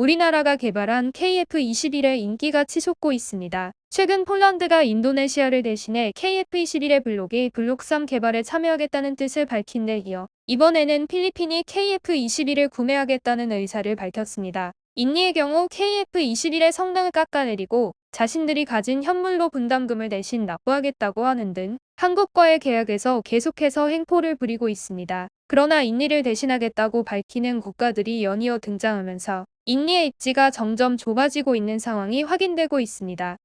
우리나라가 개발한 KF-21의 인기가 치솟고 있습니다. 최근 폴란드가 인도네시아를 대신해 KF-21의 블록이 블록3 개발에 참여하겠다는 뜻을 밝힌 데 이어 이번에는 필리핀이 KF-21을 구매하겠다는 의사를 밝혔습니다. 인니의 경우 KF-21의 성능을 깎아내리고 자신들이 가진 현물로 분담금을 대신 납부하겠다고 하는 등 한국과의 계약에서 계속해서 행포를 부리고 있습니다. 그러나 인니를 대신하겠다고 밝히는 국가들이 연이어 등장하면서 인니의 입지가 점점 좁아지고 있는 상황이 확인되고 있습니다.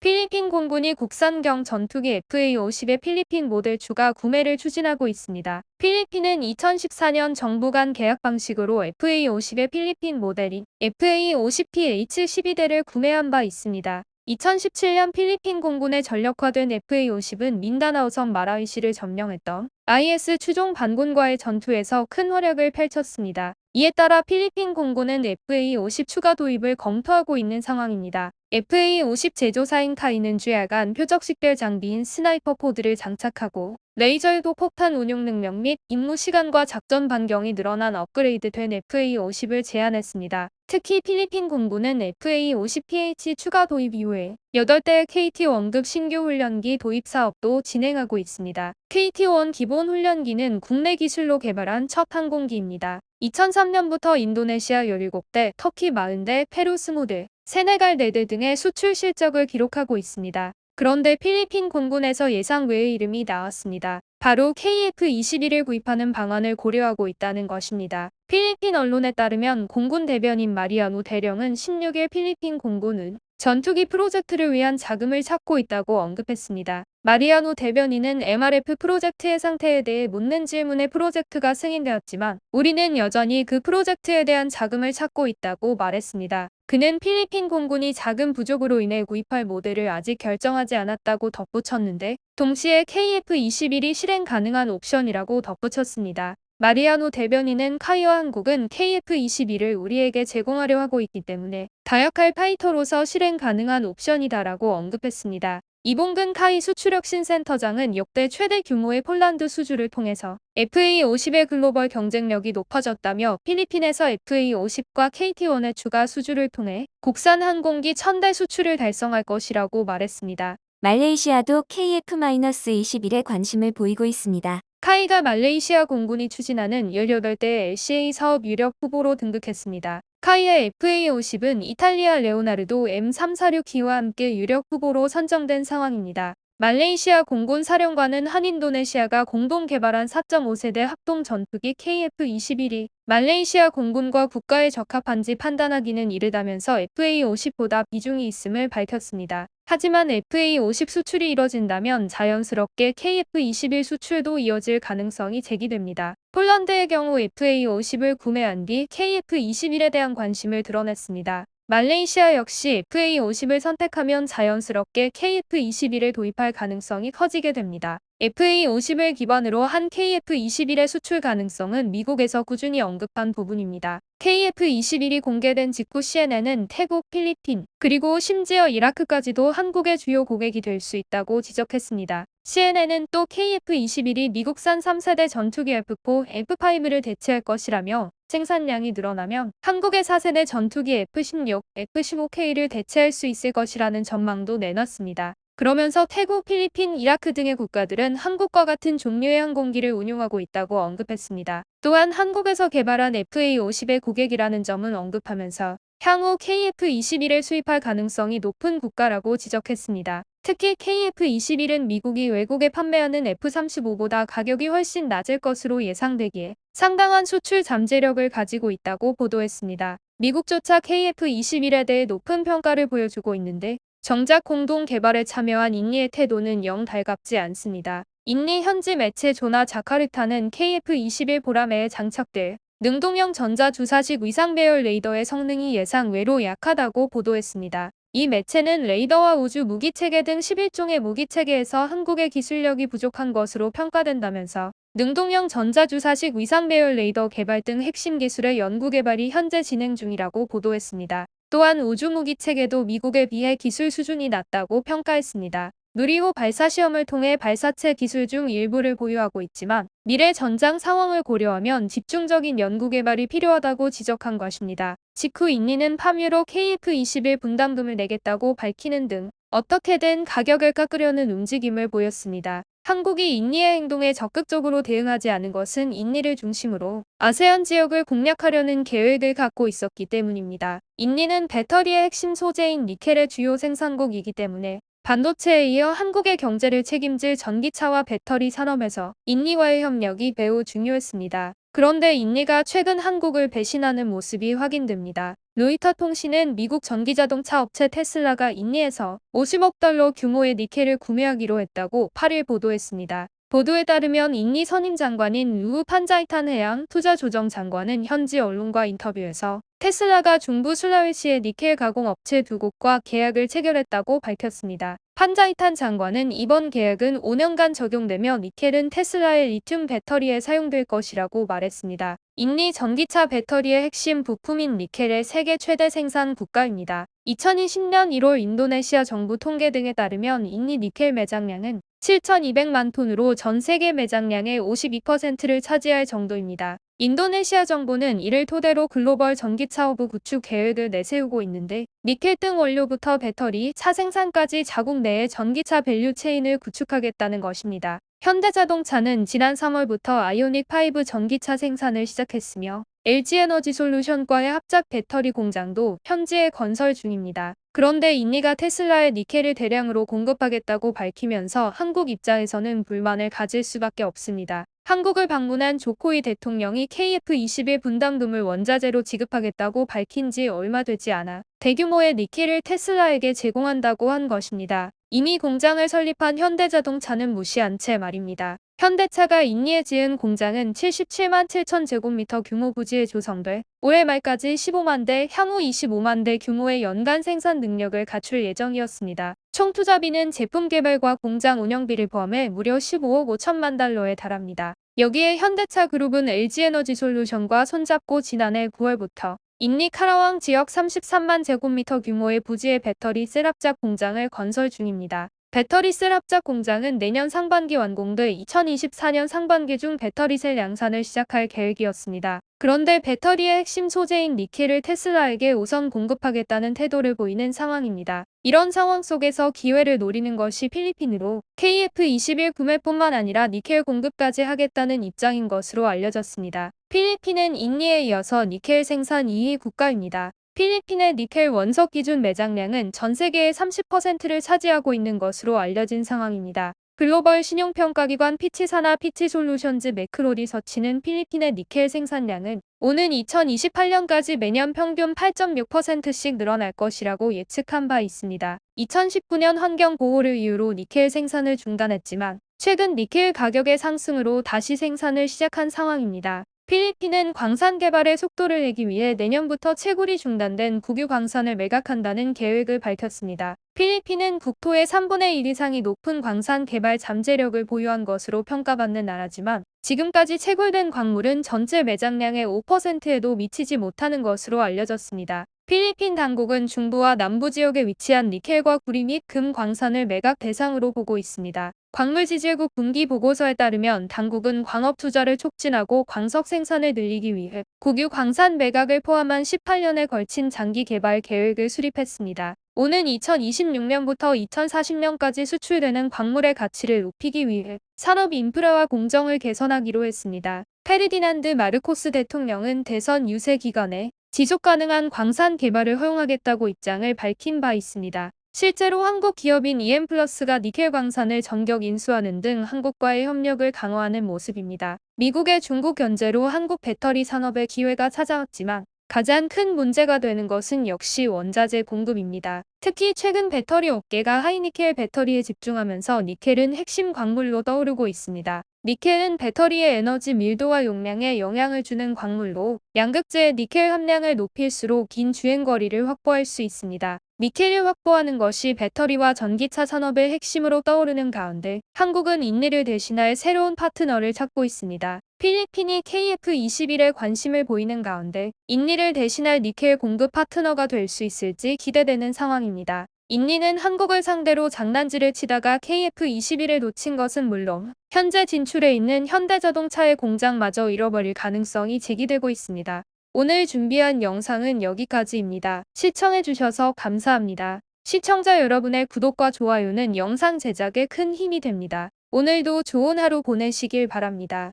필리핀 공군이 국산경 전투기 FA-50의 필리핀 모델 추가 구매를 추진하고 있습니다. 필리핀은 2014년 정부 간 계약 방식으로 FA-50의 필리핀 모델인 FA-50PH-12대를 구매한 바 있습니다. 2017년 필리핀 공군에 전력화된 FA-50은 민다나오성 마라위시를 점령했던 IS 추종 반군과의 전투에서 큰 활약을 펼쳤습니다. 이에 따라 필리핀 공군은 FA-50 추가 도입을 검토하고 있는 상황입니다. FA-50 제조사인 카이는 주야간 표적식별 장비인 스나이퍼 포드를 장착하고 레이저유도 폭탄 운용 능력 및 임무 시간과 작전 반경이 늘어난 업그레이드된 FA-50을 제안했습니다. 특히 필리핀 공군은 FA-50PH 추가 도입 이후에 8대 KT-1급 신규 훈련기 도입 사업도 진행하고 있습니다. KT-1 기본 훈련기는 국내 기술로 개발한 첫 항공기입니다. 2003년부터 인도네시아 17대, 터키 40대, 페루 20대, 세네갈 4대 등의 수출 실적을 기록하고 있습니다. 그런데 필리핀 공군에서 예상 외의 이름이 나왔습니다. 바로 KF-21을 구입하는 방안을 고려하고 있다는 것입니다. 필리핀 언론에 따르면 공군 대변인 마리아노 대령은 16일 필리핀 공군은 전투기 프로젝트를 위한 자금을 찾고 있다고 언급했습니다. 마리아노 대변인은 MRF 프로젝트의 상태에 대해 묻는 질문에 프로젝트가 승인되었지만 우리는 여전히 그 프로젝트에 대한 자금을 찾고 있다고 말했습니다. 그는 필리핀 공군이 자금 부족으로 인해 구입할 모델을 아직 결정하지 않았다고 덧붙였는데 동시에 KF-21이 실행 가능한 옵션이라고 덧붙였습니다. 마리아노 대변인은 카이어 한국은 KF-21을 우리에게 제공하려 하고 있기 때문에 다역할 파이터로서 실행 가능한 옵션이다라고 언급했습니다. 이봉근 카이 수출혁신 센터장은 역대 최대 규모의 폴란드 수주를 통해서 FA50의 글로벌 경쟁력이 높아졌다며 필리핀에서 FA50과 KT1의 추가 수주를 통해 국산 항공기 1000대 수출을 달성할 것이라고 말했습니다. 말레이시아도 KF-21에 관심을 보이고 있습니다. 카이가 말레이시아 공군이 추진하는 18대 LCA 사업 유력 후보로 등극했습니다. 카이의 FA50은 이탈리아 레오나르도 M346기와 함께 유력 후보로 선정된 상황입니다. 말레이시아 공군 사령관은 한인도네시아가 공동 개발한 4.5세대 합동 전투기 KF-21이 말레이시아 공군과 국가에 적합한지 판단하기는 이르다면서 FA-50보다 비중이 있음을 밝혔습니다. 하지만 FA-50 수출이 이뤄진다면 자연스럽게 KF-21 수출도 이어질 가능성이 제기됩니다. 폴란드의 경우 FA-50을 구매한 뒤 KF-21에 대한 관심을 드러냈습니다. 말레이시아 역시 FA50을 선택하면 자연스럽게 KF21을 도입할 가능성이 커지게 됩니다. FA50을 기반으로 한 KF21의 수출 가능성은 미국에서 꾸준히 언급한 부분입니다. KF21이 공개된 직후 CNN은 태국, 필리핀, 그리고 심지어 이라크까지도 한국의 주요 고객이 될 수 있다고 지적했습니다. CNN은 또 KF21이 미국산 3세대 전투기 F4, F5를 대체할 것이라며 생산량이 늘어나면 한국의 4세대 전투기 F16, F15K를 대체할 수 있을 것이라는 전망도 내놨습니다. 그러면서 태국, 필리핀, 이라크 등의 국가들은 한국과 같은 종류의 항공기를 운용하고 있다고 언급했습니다. 또한 한국에서 개발한 FA50의 고객이라는 점은 언급하면서 향후 KF-21을 수입할 가능성이 높은 국가라고 지적했습니다. 특히 KF-21은 미국이 외국에 판매하는 F-35보다 가격이 훨씬 낮을 것으로 예상되기에 상당한 수출 잠재력을 가지고 있다고 보도했습니다. 미국조차 KF-21에 대해 높은 평가를 보여주고 있는데 정작 공동 개발에 참여한 인니의 태도는 영 달갑지 않습니다. 인니 현지 매체 조나 자카르타는 KF-21 보라매에 장착될 능동형 전자주사식 위상 배열 레이더의 성능이 예상 외로 약하다고 보도했습니다. 이 매체는 레이더와 우주 무기체계 등 11종의 무기체계에서 한국의 기술력이 부족한 것으로 평가된다면서 능동형 전자주사식 위상 배열 레이더 개발 등 핵심 기술의 연구 개발이 현재 진행 중이라고 보도했습니다. 또한 우주무기 체계도 미국에 비해 기술 수준이 낮다고 평가했습니다. 누리호 발사 시험을 통해 발사체 기술 중 일부를 보유하고 있지만 미래 전장 상황을 고려하면 집중적인 연구 개발이 필요하다고 지적한 것입니다. 직후 인니는 파뮤로 KF-21 분담금을 내겠다고 밝히는 등 어떻게든 가격을 깎으려는 움직임을 보였습니다. 한국이 인니의 행동에 적극적으로 대응하지 않은 것은 인니를 중심으로 아세안 지역을 공략하려는 계획을 갖고 있었기 때문입니다. 인니는 배터리의 핵심 소재인 니켈의 주요 생산국이기 때문에 반도체에 이어 한국의 경제를 책임질 전기차와 배터리 산업에서 인니와의 협력이 매우 중요했습니다. 그런데 인니가 최근 한국을 배신하는 모습이 확인됩니다. 로이터 통신은 미국 전기자동차 업체 테슬라가 인니에서 50억 달러 규모의 니켈을 구매하기로 했다고 8일 보도했습니다. 보도에 따르면 인니 선임 장관인 루 판자이탄 해양 투자조정 장관은 현지 언론과 인터뷰에서 테슬라가 중부 술라웨시의 니켈 가공 업체 두 곳과 계약을 체결했다고 밝혔습니다. 판자이탄 장관은 이번 계약은 5년간 적용되며 니켈은 테슬라의 리튬 배터리에 사용될 것이라고 말했습니다. 인니 전기차 배터리의 핵심 부품인 니켈의 세계 최대 생산 국가입니다. 2020년 1월 인도네시아 정부 통계 등에 따르면 인니 니켈 매장량은 7,200만 톤으로 전 세계 매장량의 52%를 차지할 정도입니다. 인도네시아 정부는 이를 토대로 글로벌 전기차 허브 구축 계획을 내세우고 있는데 니켈 등 원료부터 배터리, 차 생산까지 자국 내에 전기차 밸류 체인을 구축하겠다는 것입니다. 현대자동차는 지난 3월부터 아이오닉 5 전기차 생산을 시작했으며 LG에너지 솔루션과의 합작 배터리 공장도 현지에 건설 중입니다. 그런데 인니가 테슬라에 니켈을 대량으로 공급하겠다고 밝히면서 한국 입장에서는 불만을 가질 수밖에 없습니다. 한국을 방문한 조코이 대통령이 KF-21 분담금을 원자재로 지급하겠다고 밝힌 지 얼마 되지 않아 대규모의 니켈을 테슬라에게 제공한다고 한 것입니다. 이미 공장을 설립한 현대자동차는 무시한 채 말입니다. 현대차가 인니에 지은 공장은 77만 7천 제곱미터 규모 부지에 조성돼 올해 말까지 15만 대, 향후 25만 대 규모의 연간 생산 능력을 갖출 예정이었습니다. 총 투자비는 제품 개발과 공장 운영비를 포함해 무려 15억 5천만 달러에 달합니다. 여기에 현대차 그룹은 LG에너지 솔루션과 손잡고 지난해 9월부터 인니 카라왕 지역 33만 제곱미터 규모의 부지의 배터리 셀합작 공장을 건설 중입니다. 배터리 셀 합작 공장은 내년 상반기 완공돼 2024년 상반기 중 배터리 셀 양산을 시작할 계획이었습니다. 그런데 배터리의 핵심 소재인 니켈을 테슬라에게 우선 공급하겠다는 태도를 보이는 상황입니다. 이런 상황 속에서 기회를 노리는 것이 필리핀으로 KF-21 구매뿐만 아니라 니켈 공급까지 하겠다는 입장인 것으로 알려졌습니다. 필리핀은 인니에 이어서 니켈 생산 2위 국가입니다. 필리핀의 니켈 원석 기준 매장량은 전 세계의 30%를 차지하고 있는 것으로 알려진 상황입니다. 글로벌 신용평가기관 피치사나 피치솔루션즈 매크로 리 서치는 필리핀의 니켈 생산량은 오는 2028년까지 매년 평균 8.6%씩 늘어날 것이라고 예측한 바 있습니다. 2019년 환경 보호를 이유로 니켈 생산을 중단했지만 최근 니켈 가격의 상승으로 다시 생산을 시작한 상황입니다. 필리핀은 광산 개발의 속도를 내기 위해 내년부터 채굴이 중단된 국유 광산을 매각한다는 계획을 밝혔습니다. 필리핀은 국토의 3분의 1 이상이 높은 광산 개발 잠재력을 보유한 것으로 평가받는 나라지만 지금까지 채굴된 광물은 전체 매장량의 5%에도 미치지 못하는 것으로 알려졌습니다. 필리핀 당국은 중부와 남부 지역에 위치한 니켈과 구리 및 금 광산을 매각 대상으로 보고 있습니다. 광물지질국 분기 보고서에 따르면 당국은 광업 투자를 촉진하고 광석 생산을 늘리기 위해 국유 광산 매각을 포함한 18년에 걸친 장기 개발 계획을 수립했습니다. 오는 2026년부터 2040년까지 수출되는 광물의 가치를 높이기 위해 산업 인프라와 공정을 개선하기로 했습니다. 페르디난드 마르코스 대통령은 대선 유세 기간에 지속 가능한 광산 개발을 허용하겠다고 입장을 밝힌 바 있습니다. 실제로 한국 기업인 EM플러스가 니켈 광산을 전격 인수하는 등 한국과의 협력을 강화하는 모습입니다. 미국의 중국 견제로 한국 배터리 산업에 기회가 찾아왔지만 가장 큰 문제가 되는 것은 역시 원자재 공급입니다. 특히 최근 배터리 업계가 하이니켈 배터리에 집중하면서 니켈은 핵심 광물로 떠오르고 있습니다. 니켈은 배터리의 에너지 밀도와 용량에 영향을 주는 광물로 양극재의 니켈 함량을 높일수록 긴 주행거리를 확보할 수 있습니다. 니켈을 확보하는 것이 배터리와 전기차 산업의 핵심으로 떠오르는 가운데 한국은 인내를 대신할 새로운 파트너를 찾고 있습니다. 필리핀이 KF-21에 관심을 보이는 가운데 인니를 대신할 니켈 공급 파트너가 될 수 있을지 기대되는 상황입니다. 인니는 한국을 상대로 장난질을 치다가 KF21을 놓친 것은 물론 현재 진출해 있는 현대자동차의 공장마저 잃어버릴 가능성이 제기되고 있습니다. 오늘 준비한 영상은 여기까지입니다. 시청해주셔서 감사합니다. 시청자 여러분의 구독과 좋아요는 영상 제작에 큰 힘이 됩니다. 오늘도 좋은 하루 보내시길 바랍니다.